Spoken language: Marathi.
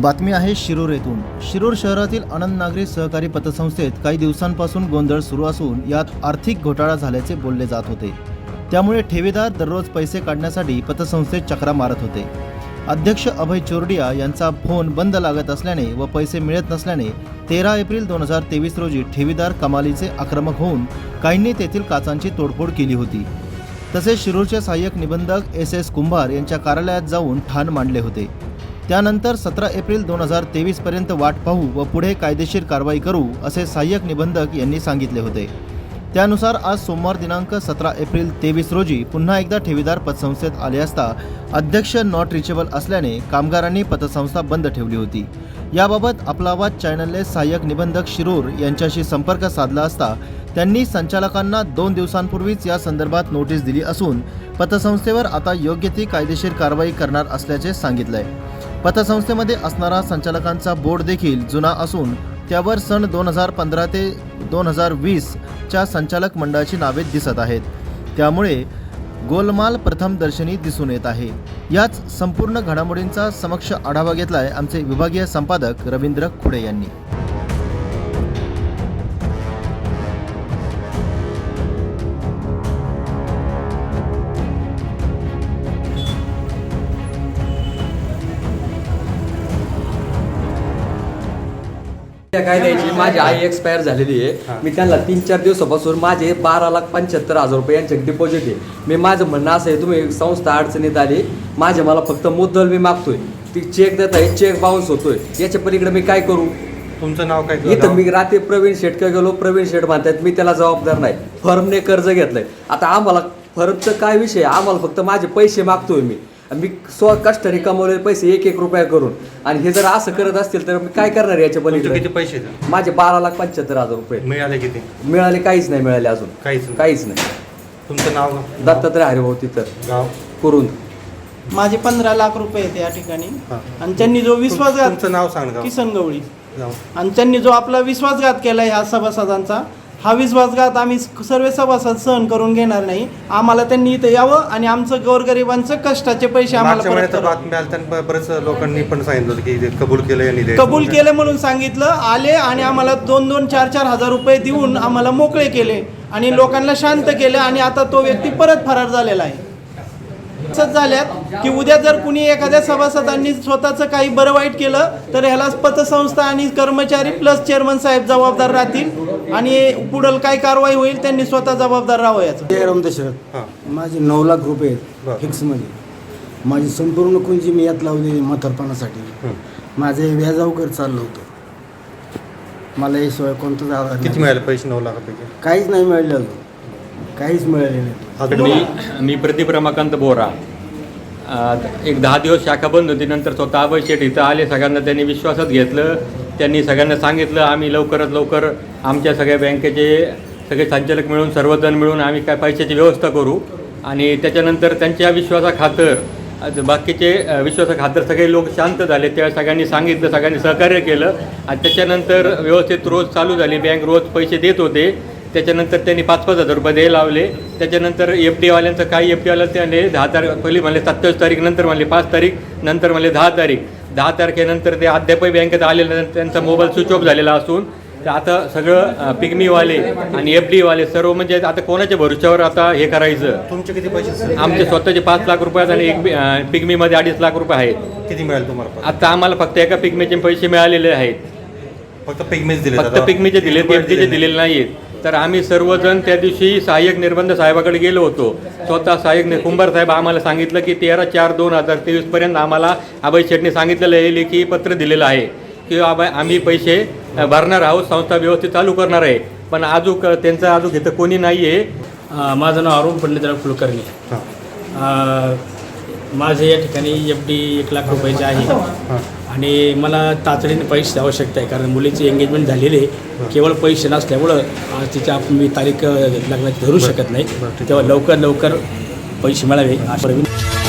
बातमी आहे शिरूर येथून शिरूर शहरातील आनंद नागरी सहकारी पतसंस्थेत काही दिवसांपासून गोंधळ सुरू असून यात आर्थिक घोटाळा झाल्याचे बोलले जात होते. त्यामुळे ठेवीदार दररोज पैसे काढण्यासाठी पतसंस्थेत चक्रा मारत होते. अध्यक्ष अभय चोरडिया यांचा फोन बंद लागत असल्याने व पैसे मिळत नसल्याने तेरा एप्रिल दोन हजार तेवीस रोजी ठेवीदार कमालीचे आक्रमक होऊन काहींनी तेथील काचांची तोडफोड केली होती. तसेच शिरूरचे सहाय्यक निबंधक एस एस कुंभार यांच्या कार्यालयात जाऊन ठाण मांडले होते. त्यानंतर सतरा एप्रिल दोन हजार तेवीसपर्यंत वाट पाहू व पुढे कायदेशीर कारवाई करू असे सहाय्यक निबंधक यांनी सांगितले होते. त्यानुसार आज सोमवार दिनांक सतरा एप्रिल तेवीस रोजी पुन्हा एकदा ठेवीदार पतसंस्थेत आले असता अध्यक्ष नॉट रिचेबल असल्याने कामगारांनी पतसंस्था बंद ठेवली होती. याबाबत आपला आवाज चॅनलने सहाय्यक निबंधक शिरूर यांच्याशी संपर्क साधला असता त्यांनी संचालकांना दोन दिवसांपूर्वीच या संदर्भात नोटीस दिली असून पतसंस्थेवर आता योग्य ती कायदेशीर कारवाई करणार असल्याचे सांगितलंय. पतसंस्थेमध्ये असणारा संचालकांचा बोर्ड देखील जुना असून त्यावर सन दोन हजार पंधरा ते दोन हजार वीसच्या संचालक मंडळाची नावे दिसत आहेत. त्यामुळे गोलमाल प्रथम दर्शनी दिसून येत आहे. याच संपूर्ण घडामोडींचा समक्ष आढावा घेतलाय आमचे विभागीय संपादक रवींद्र खुडे यांनी. त्या कायद्याची माझी आई एक्सपायर झालेली आहे. मी त्यांना तीन चार दिवसापासून माझे बारा लाख पंच्याहत्तर हजार रुपये यांचे डिपॉझिट आहे. मी माझं म्हणणं असं आहे तुम्ही संस्था अडचणीत आली माझे मला फक्त मुद्दल मी मागतोय. ती चेक देत आहे चेक बाउन्स होतोय. याच्या पलीकडे मी काय करू? तुमचं नाव काय इथं मी रात्री प्रवीण शेटकडे गेलो प्रवीण शेट म्हणतात मी त्याला जबाबदार नाही. फर्मने कर्ज घेतलंय. आता आम्हाला फर्मचं काय विषय? आम्हाला फक्त माझे पैसे मागतोय मी. मी स्व कष्टाने कमवलेले पैसे एक एक रुपया करून आणि हे जर असं करत असतील तर मी काय करणार याच्या तुमचे पलीकडे? किती पैसे आहेत? माझे बारा लाख पंच्याहत्तर हजार रुपये. मिळाले किती? मिळाले काहीच नाही मिळाले अजून. काहीच नाही. काहीच नाही. तुमचं नाव? दत्तात्रय हरिभाऊ तिथं. गाव? करून माझे पंधरा लाख रुपये आहेत या ठिकाणी. हा. आणि त्यांनी जो विश्वासघात तुमचं नाव सांग गाव. किसन गवळी. गाव. आणि त्यांनी जो आपला विश्वासघात केला ह्या सभासदांचा हा विश्वासघात आम्ही सर्व सभासद सहन करून घेणार नाही आम्हाला त्यांनी इथं यावं आणि आमचं गोरगरिबांचं कष्टाचे पैसे आम्हाला मागच्या परत महिन्यात तर करावे. बातमी आली त्यांनी बरेच लोकांनी पण सांगितलं होतं की कबूल केलं यांनी द्यायचं. कबूल केले म्हणून सांगितलं आले आणि आम्हाला दोन दोन चार चार हजार रुपये देऊन आम्हाला मोकळे केले आणि लोकांना शांत केलं आणि आता तो व्यक्ती परत फरार झालेला आहे असंच झाल्यात की उद्या जर कुणी एखाद्या सभासदांनी स्वतःचं काही बरं वाईट केलं तर ह्याला पतसंस्था आणि कर्मचारी प्लस चेअरमन साहेब जबाबदार राहतील आणि पुढील काय कारवाई होईल त्यांनी स्वतः जबाबदार राहावं याचं जयराम दशरथ हां. माझे नऊ लाख रुपये फिक्समध्ये. माझी संपूर्ण कुंजी मी यात लावली म्हातारपणासाठी. हं. माझे व्याजावकर चाललं होतं. मला याशिवाय कोणतंच आधार किती. मिळाले पैसे नऊ लाखापैकी? काहीच नाही मिळालं अजून. काहीच मिळाले नाही. मी मी प्रदीप रमाकांत बोरा एक दहा दिवस शाखा बंद होती नंतर स्वतः अभय शेठ इथं आले सगळ्यांना त्यांनी विश्वासात घेतलं. त्यांनी सगळ्यांना सांगितलं आम्ही लवकरात लवकर आमच्या सगळ्या बँकेचे सगळे संचालक मिळून सर्वजण मिळून आम्ही काय पैशाची व्यवस्था करू. आणि त्याच्यानंतर त्यांच्या विश्वासाखातर बाकीचे विश्वासाखातर सगळे लोक शांत झाले. त्या सगळ्यांनी सांगितलं सगळ्यांनी सहकार्य केलं. आणि त्याच्यानंतर व्यवस्थित रोज चालू झाली. बँक रोज पैसे देत होते. त्याच्यानंतर त्यांनी पाच पाच हजार रुपये द्यायला लावले. त्याच्यानंतर एफ डीवाल्यांचं काही एफ डीवाल्या त्याने दहा तारीख पहिली म्हणले सत्तावीस तारीख नंतर म्हणले पाच तारीख नंतर म्हणले दहा तारीख. दहा तारखेनंतर ते अद्यापही बँकेत आलेले नाही. त्यांचा मोबाईल स्विच ऑफ झालेला असून आता सगळं पिग्मीवाले आणि एफ डीवाले सर्व म्हणजे आता कोणाच्या भरोश्यावर आता हे करायचं? तुमचे किती पैसे? आमचे स्वतःचे पाच लाख रुपये आहेत आणि एक पिग्मीमध्ये अडीच लाख रुपये आहेत. किती मिळाले तुम्हाला आता आम्हाला फक्त एका पिग्मीचे पैसे मिळालेले आहेत. फक्त पिगमेच दिले फक्त पिकमीचे दिले एफ डीचे दिलेले नाहीत तर आम्ही सर्वजण त्या दिवशी सहाय्यक निर्बंध साहेबाकडे गेलो होतो. स्वतः सहाय्यक नि- कुंभार साहेब आम्हाला सांगितलं की तेरा चार दोन हजार तेवीसपर्यंत आम्हाला अभय शेटने सांगितलेलं आहे लेखी पत्र दिलेलं आहे की अभय आम्ही पैसे भरणार आहोत संस्था व्यवस्थित चालू करणार आहे. पण अजूक त्यांचं अजूक इथं कोणी नाही आहे माझं नाव अरुण पंडितराव कुलकर्णी. माझे या ठिकाणी एफ डी एक लाख रुपयाचे आहे. आणि मला तातडीने पैसे आवश्यकता आहे कारण मुलीची एंगेजमेंट झालेली आहे. केवळ पैसे नसल्यामुळं आज तिच्या मी तारीख लग्नाची धरू शकत नाही. तेव्हा लवकर लवकर पैसे मिळावे अशी